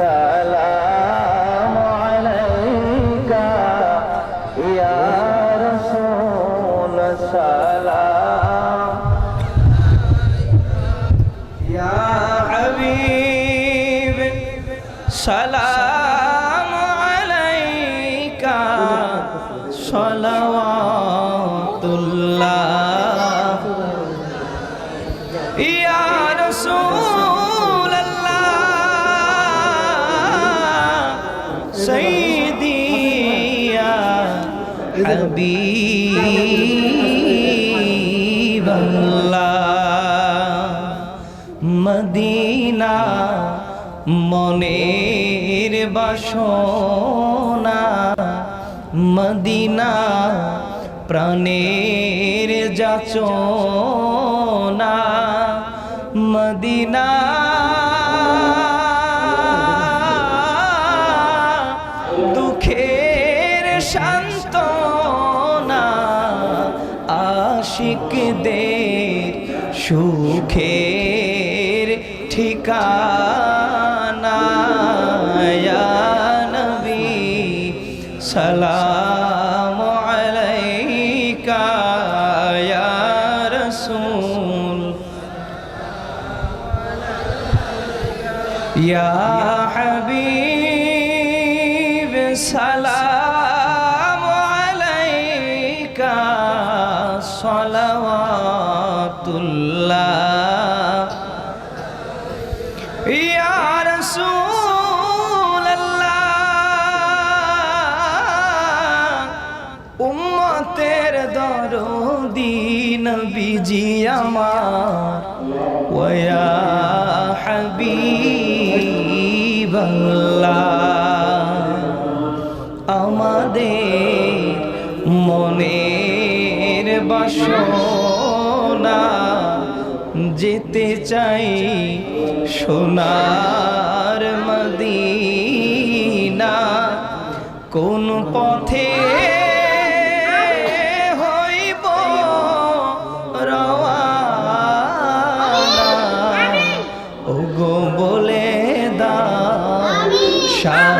সালাম আলাইকা ইয়া রাসূল সালাম। ইয়া হাবিব সালাম আলাইকা সালাওয়াতুল্লাহ। ইয়া রাসূল سيدي يا حبيب الله মদিনা মনের বাসনা মদিনা প্রাণের যাচনা মদিনা দুঃখের শান্তনা আশিকদের সুখের ঠিকানা। নবী সালাম আলাইকা রাসূল। ইয়া হাবিব। সালাম আলাইকা সালাওয়াতুল্লাহ। ইয়া রাসূলুল্লাহ। উম্মতের দরদি নবীজি আমার। ওয়া হাবিবাল্লাহ। বাসনা যেতে চাই সোনার মদিনা। কোন পথে হইব রওয়ানা? ওগো বলে দা শাহে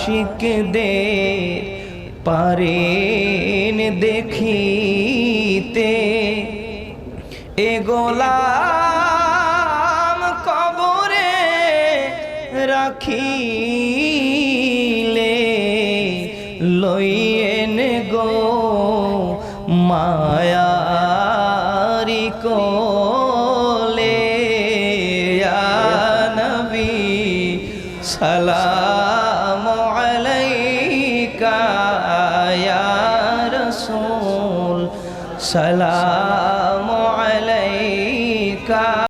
আশিক দে পারেন দেখিতে। এ গোলাম কবরে রাখিলে লইয়েন গো মায়ারি কোলে। নবী আলাইকা ইয়া রাসূল সালাম